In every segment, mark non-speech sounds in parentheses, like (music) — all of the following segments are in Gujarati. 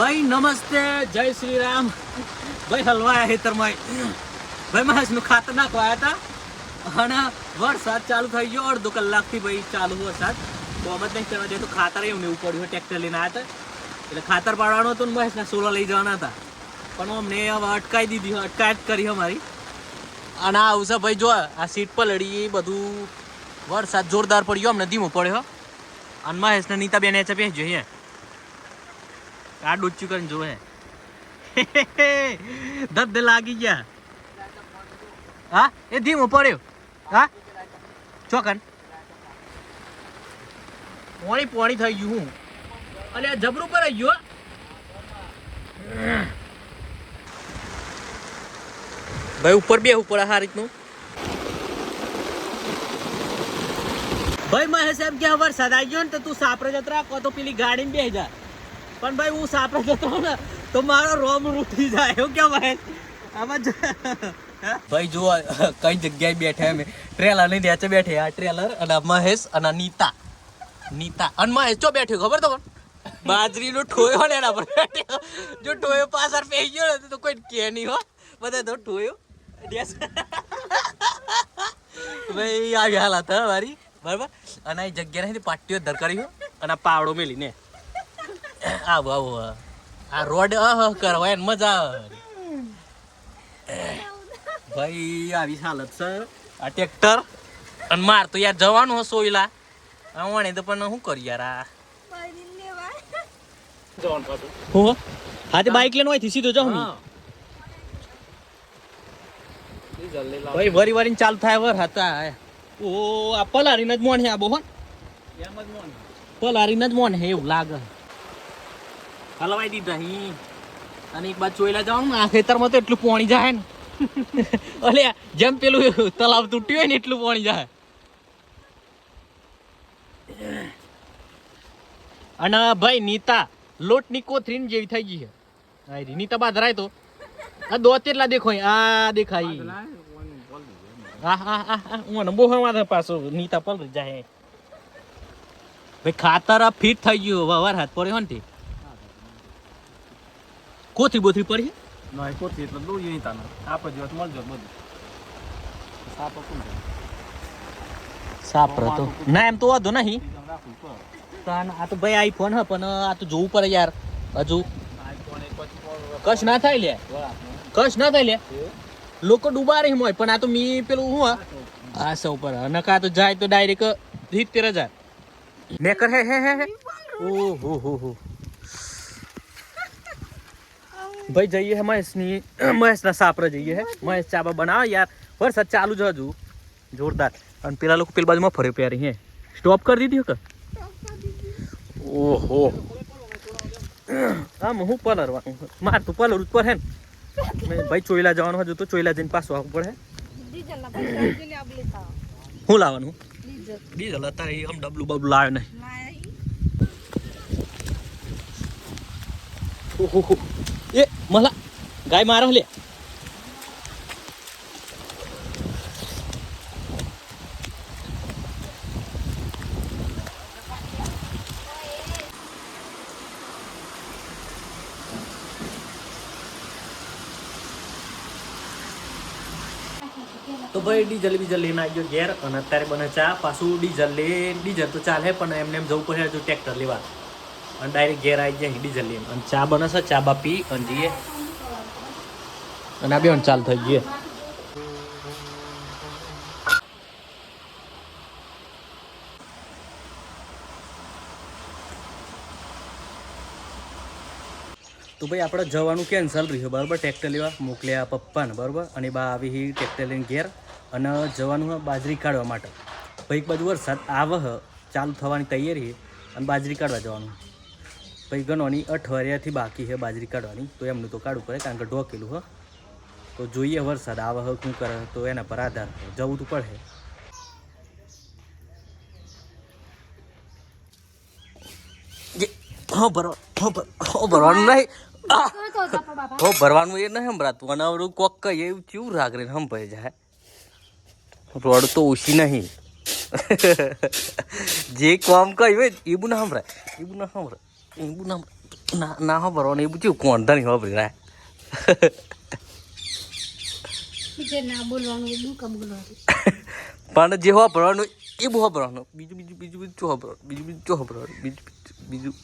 ભાઈ, નમસ્તે, જય શ્રી રામ. ભાઈ હલવાયા હેતરમાં ભાઈ મહેશનું ખાતર નાખવા આવ્યા હતા અને વરસાદ ચાલુ થઈ ગયો, અડધો કલાકથી ભાઈ ચાલુ વરસાદ. તો અમે નહીં કરવા તો ખાતર એમ એવું પડ્યું ટ્રેક્ટર લઈને આવ્યા હતા એટલે ખાતર પાડવાનું હતું ને મહેશના સોલા લઈ જવાના હતા. પણ અમને હવે અટકાવી દીધી અટકાયત કરી અમારી. અને આ આવશે ભાઈ, જો આ સીટ પર લડી એ બધું વરસાદ જોરદાર પડ્યો, અમને ધીમો પડ્યો. અને મહેશને નીતા બેન એચે પહેજો આ ડોચ્યું કરીને જોવે દર્દ લાગી ગયા. હા? એ ધીમો પડ્યો હા? ચોકન. પોણી પોણી થઈ ગયું હું. અને આ જબરું પર આવી ગયું. ભાઈ, ઉપર બે ઉપર આ રીતનું. ભાઈ, મહેશ એમ કે વરસાદ આવી ગયો ને તો તું સાપરે જતરા કો તો પેલી ગાડીમાં બે જા. પણ ભાઈ હું સાપરે જતો હોઉં ને, તો મારો રોમ રૂઠી જાય, એવું કેમ ભાઈ? આમાં ભાઈ જુઓ, કઈ જગ્યાએ બેઠા અમે. ટ્રેલરની નીચે બેઠે આ ટ્રેલર અને મહેશ અને નીતા. નીતા. અને મહેશ ચો બેઠ્યો ખબર તો બાજરીનો ઠોયો ને એના પર જો ઠોયો પાછળ પેઈ ગયો ને, તો કોઈ કે નહીં હો. બધા તો ઠોયો. ભાઈ, આવી હાલત મારી બરાબર? અને એ જગ્યા નથી પાટીઓ ધરકારી અને પાવડો મેલીને. આવો આવો. આ રોડ અહ કરવા એને મજા આવે. ભાઈ આવી હાલત છે. આ ટ્રેક્ટર. અને માર તો યાર જવાનું હશો સોયલા આવવાને તો પણ શું કરી યાર આ? હો? હા તે બાઇક લઈને હોય સીધો જાઉં ભાઈ વરી વરીને ચાલુ થાય વર હતા ઓ આ પલારીને જ મોણ હે આ બહુ પલારીને જ મોણ હે એવું લાગે. હલવાઈ દીધા હી. અને એક બાદ ચોયલા જવાનું આ ખેતરમાં તો એટલું પોણી જાય ને. (laughs) અલે, જેમ પેલું તલાવ તૂટ્યું હોય ને એટલું પોણી જાય અને ભાઈ નીતા, લોટની કોથરીન જેવી થઈ ગઈ છે. આ રી, નીતા બાદ રાય તો આ દો તેટલા દેખો આ દેખાય. હા હા હા હા હું બહુ હવા પાછો. નીતા પલ જાય ભાઈ ખાતર ફિટ થઈ ગયું. હવે વાર હાથ પડ્યો ને કોથરી બોથરી પડી નહીં કોથી એટલે દોરી નહીં તાને આપણે જોત મળજો બધું. સાપ કોણ છે સાપ તો ના એમ તો વાંધો નહીં. તાન આ તો ભાઈ આઈફોન હ પણ આ તો જોવું પડે યાર. હજુ. આઈફોન એક પછી કશ ના થાય લે. કશ ના થાય લે. લોકો ડૂબા રહી હોય પણ આ તો મી પેલું હું હા? આ સૌ પર. નકા તો જાય તો ડાયરેક્ટ સિત્તેર હજાર. મેકર હે હે હે હે. હો હો હો હો ભાઈ જઈએ હે મહેશની મહેશના સાપરે જઈએ હે મહેશ ચાબા બનાવે યાર વરસાદ ચાલુ જ હજુ જોરદાર અને પેલા લોકો પેલી બાજુમાં ફરે પ્યારી હે સ્ટોપ કરી દીધી કે ઓહો આમ હું પલરવાનું માર તું પલર ઉપર હે ને ભાઈ ચોઈલા જવાનું હજુ તો ચોઈલા જઈને પાછું આવવું પડે. શું લાવવાનું ડીઝલ. અત્યારે આમ ડબલું બબલું લાવે નહીં ઓહો એ, મલા, ગાય મારો લે. તો ભાઈ ડીઝલ બીજલ લઈને આવી ગયો ઘેર, અને અત્યારે બને ચા, પાછું ડીઝલ લે ડીઝલ તો ચાલે, પણ એમને એમ જવું પડે હજુ ટ્રેક્ટર લેવા. અને ડાયરેક્ટ ઘેર આવી જાય હિડી જલ્દી અને ચા બનાવશે ચા બા પી અને જઈએ. અને આ બે ચાલ થઈ ગઈ તો ભાઈ, આપણે જવાનું કેન્સલ રહ્યું બરાબર? ટ્રેક્ટર લેવા મોકલ્યા પપ્પાને, બરાબર? અને બા આવી ટ્રેક્ટર લઈને ઘેર અને જવાનું બાજરી કાઢવા માટે. ભાઈ, એક બાજુ વરસાદ આવે ચાલુ થવાની તૈયારી અને બાજરી કાઢવા જવાનું ભાઈ ગણવાની અઠવાડિયાથી બાકી છે બાજરી કાઢવાની. તો એમનું તો કાઢવું પડે, કારણ કે ઢોકેલું હ. તો જોઈએ વરસાદ આવે હ, શું કરે તો એના પર આધાર જવું તો પડે. હો ભરવા, હો ભર- ભરવાનું નહીં! હો ભરવાનું એ નહીં સંભળાતું, અને આવડું કોક કહીએ, એવું કેવું રાગ રે સંભળાઈ જાય. રોડ તો ઓછી નહીં. (laughs) જે કોમ કહ્યું હોય એવું ના સંભળાય એવું ના સંભળાય. એવું ના ના ના હો ભરવાનું એ પૂછ્યું કોણ ધણી વાપરી રહ્યા પણ જે વાપરવાનું એ બહુ વાપરવાનું બીજું બીજું બીજું બીજું ચો વાપરવાનું બીજું બીજું ચો વાપરવાનું બીજું બીજું બીજું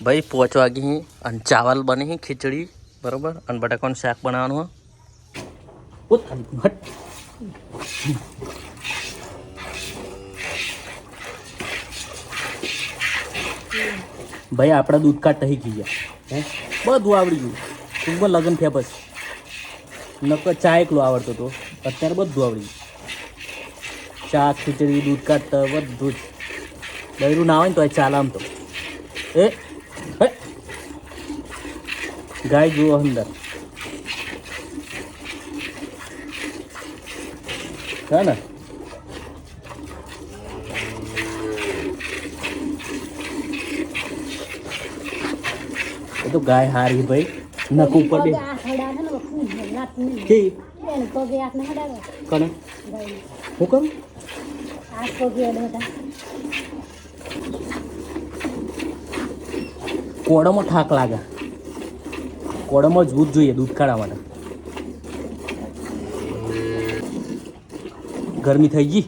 ભાઈ પાંચ વાગે હી અને ચાવલ બને હી ખીચડી બરોબર અને બટાકાનું શાક બનાવવાનું હટ ભાઈ, આપણા દૂધ કાઢ થઈ ગયા હે? બધું આવડી ગયું. ટૂંકમાં લગ્ન થયા પછી. નકર ચા એકલો આવડતો હતો અત્યારે બધું આવડી ગયું. ચા, ખીચડી દૂધ કાઢતા બધું જ. બૈરું ના આવે ને તો ચાલ આમ તો. એ. ગાય જુઓ અંદર. હા ને? તો ગાય હારી ભાઈ. નખ ઉપર બે. આ હડા છે ને ખૂબ લાત નહીં કે એને પગે હાથને હડાવે કને? ગાયને. હું કરું કોડામાં થાક લાગે. કોડામાં મજબૂત જોઈએ, દૂધ કાઢવા માટે. ગરમી થઈ ગઈ?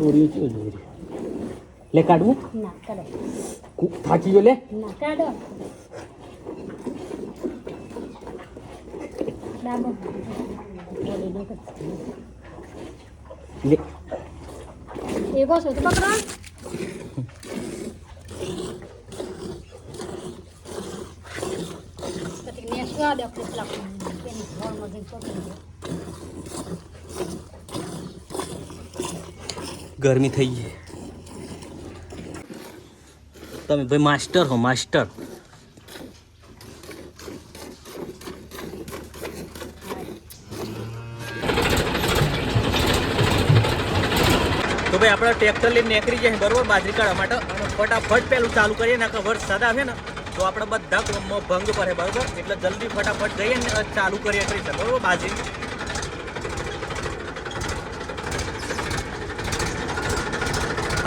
જોઈ રહી. લે કાઢવું ના કાઢો કુ- થાકી ગયો લે ના કાઢો ડાબો ઓલી નો કર. લે એકો છે તો પકડો પછી નેસવા દે આપણે પેલા એની ઘરમાં જઈને પકડી દે. ગરમી થઈ ગઈ તમે ભાઈ માસ્ટર હો, માસ્ટર. તો ભાઈ આપણે ટ્રેક્ટર લઈને નીકળી જાય બરોબર? બાજરી કાઢવા માટે ફટાફટ પેલું ચાલુ કરીએ, ને વરસાદ આવે ને, તો આપણે બધા ભંગ પડે, બરોબર? એટલે જલ્દી ફટાફટ જઈએ ને ચાલુ કરીએ ટ્રેક્ટર બરોબર, બાજરી?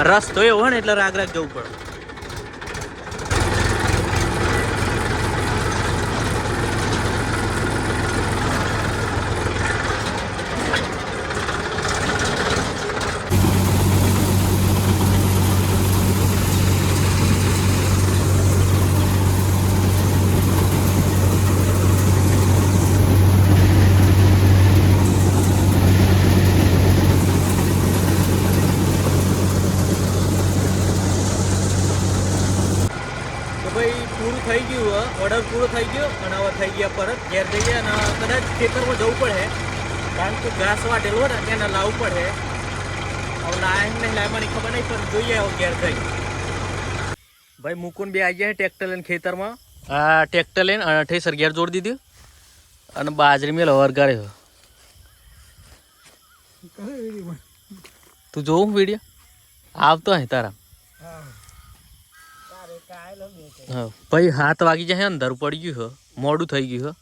રસ તો એવો હોય ને, એટલે રાગ રાગ જવું પડે તો ભાઈ પૂરું થઈ ગયું હે ઓર્ડર પૂરો થઈ ગયો અને હવે થઈ ગયા પરત ઘેર જઈએ અને કદાચ ખેતરમાં જવું પડે. કારણ કે ઘાસ વાટેલો હોય ને એને લાવવું પડે. હવે લાય નહીં લાવવાની ખબર નહીં પણ જોઈએ હવે ઘેર જઈ. ભાઈ મુકુન બે આવી ગયા ટ્રેક્ટર લઈને ખેતરમાં. આ ટ્રેક્ટર લઈને અને ઠેસર ઘેર જોડી દીધું. અને બાજરી મેં વરગારે તું જોવું વીડિયો? આવતો હે તારા. હા ભાઈ હાથ વાગી જાય અંદર પડી ગયું હ મોડું થઈ ગયું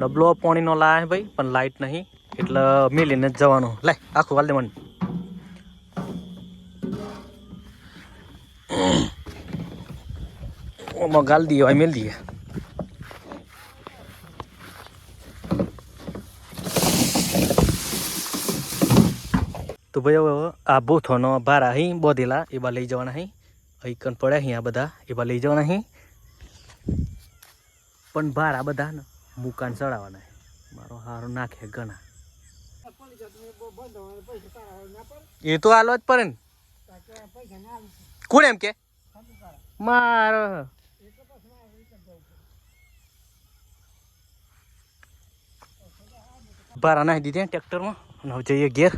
ડબલો પાણીનો લાયા ભાઈ, પણ લાઈટ નહીં. એટલે મેલીને જ જવાનું. લે, આખું વાલ દે ઓમાં ગાલ દઈએ ભાઈ મેલ દઈએ. તો ભાઈ હવે આ બોથોનો ભારા અહીં બોધેલા, એ બા લઈ જવાના અહીં અહીં કન પડ્યા અહીં આ બધા, એ બા લઈ જવાના અહીં પણ ભારા બધા ને મુકાન ચડાવવાના મારો હારો નાખે ઘણા. એ તો હાલો જ પડે ને કોણ એમ કે? મારો. ભારા નાખી દીધી ટ્રેક્ટરમાં. અને હવે જઈએ ઘેર.